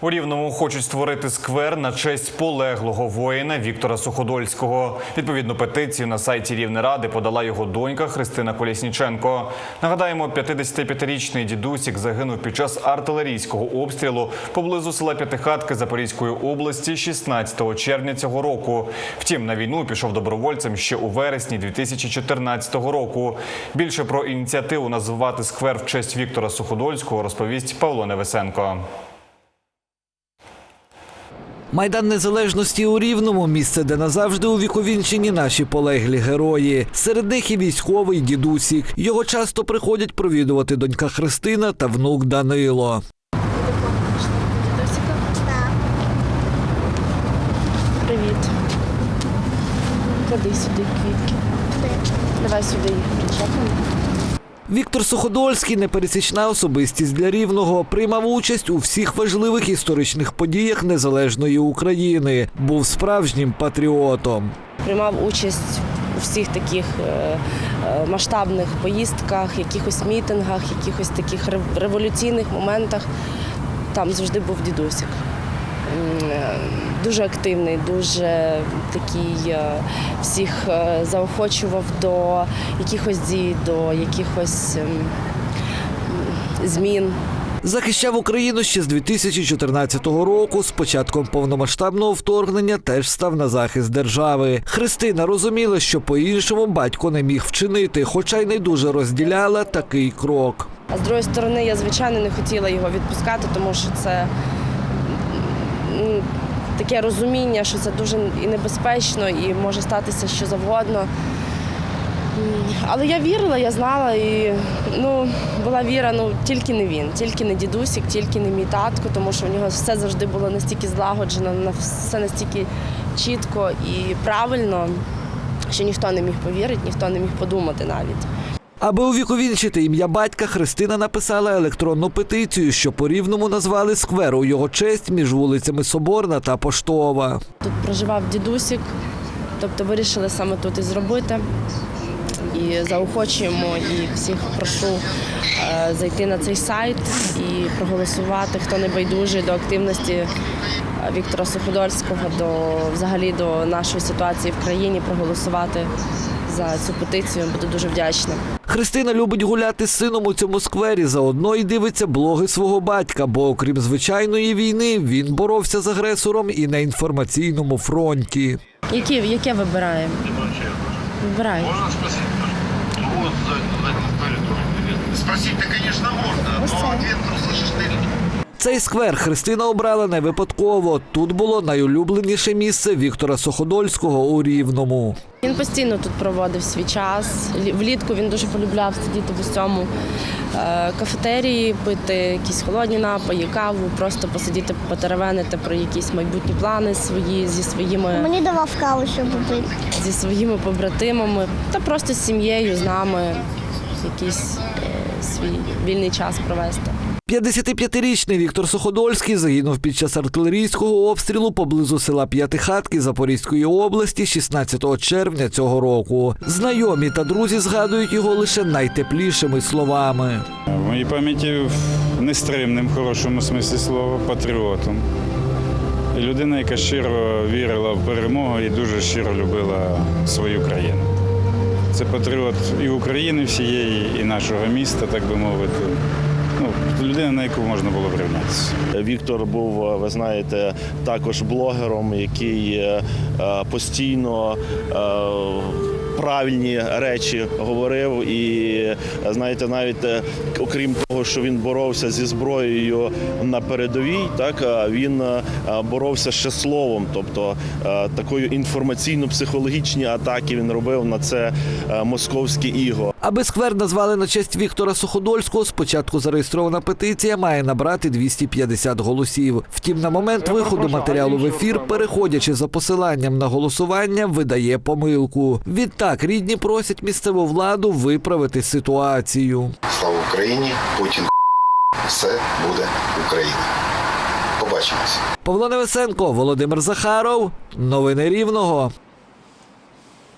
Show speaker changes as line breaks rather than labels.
У Рівному хочуть створити сквер на честь полеглого воїна Віктора Суходольського. Відповідну петицію на сайті Рівнеради подала його донька Христина Колєсніченко. Нагадаємо, 55-річний дідусік загинув під час артилерійського обстрілу поблизу села П'ятихатки Запорізької області 16 червня цього року. Втім, на війну пішов добровольцем ще у вересні 2014 року. Більше про ініціативу назвати сквер в честь Віктора Суходольського розповість Павло Невесенко.
Майдан Незалежності у Рівному місце, де назавжди увіковінчені наші полеглі герої. Серед них і військовий дідусік. Його часто приходять провідувати донька Христина та внук Данило.
Привіт. Клади сюди квітки. Давай сюди їх причепимо.
Віктор Суходольський непересічна особистість для рівного. Приймав участь у всіх важливих історичних подіях незалежної України. Був справжнім патріотом.
Приймав участь у всіх таких е, е, масштабних поїздках, якихось мітингах, якихось таких рев- революційних моментах. Там завжди був дідусик. Дуже активний, дуже такий е, всіх е, заохочував до якихось дій, до якихось ем, змін.
Захищав Україну ще з 2014 року. З початком повномасштабного вторгнення теж став на захист держави. Христина розуміла, що по-іншому батько не міг вчинити, хоча й не дуже розділяла такий крок.
А з другої сторони, я звичайно не хотіла його відпускати, тому що це таке розуміння, що це дуже і небезпечно, і може статися що завгодно. Але я вірила, я знала, і ну, була віра, ну тільки не він, тільки не дідусік, тільки не мій татко, тому що у нього все завжди було настільки злагоджено, все настільки чітко і правильно, що ніхто не міг повірити, ніхто не міг подумати навіть.
Аби увіковінчити ім'я батька, Христина написала електронну петицію, що по рівному назвали сквер у його честь між вулицями Соборна та Поштова.
Тут проживав дідусік, тобто вирішили саме тут і зробити. І заохочуємо і всіх прошу е, зайти на цей сайт і проголосувати, хто не байдужий до активності е, Віктора Суходольського, до взагалі до нашої ситуації в країні, проголосувати за цю петицію. Буду дуже вдячна.
Христина любить гуляти з сином у цьому сквері. Заодно й дивиться блоги свого батька, бо окрім звичайної війни він боровся з агресором і на інформаційному фронті.
Які, яке вибираємо? Вибирай.
Можно спросить? Ну вот, за, за этим столиком. Спросить-то, конечно, можно, но ответ ну, слышишь ты.
Цей сквер Христина обрала не випадково. Тут було найулюбленіше місце Віктора Суходольського у Рівному.
Він постійно тут проводив свій час. Влітку він дуже полюбляв сидіти в усьому е, кафетерії, пити якісь холодні напої, каву, просто посидіти, потеревенити про якісь майбутні плани свої зі своїми,
Мені давав каву, щоб пити.
зі своїми побратимами та просто з сім'єю, з нами якийсь е, свій вільний час провести.
55-річний Віктор Суходольський загинув під час артилерійського обстрілу поблизу села П'ятихатки Запорізької області 16 червня цього року. Знайомі та друзі згадують його лише найтеплішими словами.
В моїй пам'яті нестримним, хорошому смислі слова, патріотом. Людина, яка щиро вірила в перемогу і дуже щиро любила свою країну. Це патріот і України всієї, і нашого міста, так би мовити. Ну, людина, на яку можна було врівнятися.
Віктор був, ви знаєте, також блогером, який е, е, постійно е, правильні речі говорив. І е, знаєте, навіть е, окрім того, що він боровся зі зброєю на передовій, так е, він е, боровся ще словом, тобто е, такою інформаційно-психологічні атаки він робив на це е, московське іго.
Аби сквер назвали на честь Віктора Суходольського, спочатку зареєстрована петиція має набрати 250 голосів. Втім, на момент виходу матеріалу в ефір, переходячи за посиланням на голосування, видає помилку. Відтак рідні просять місцеву владу виправити ситуацію.
Слава Україні! Путін все буде Україна. Побачимось.
Павло Невесенко, Володимир Захаров. Новини Рівного.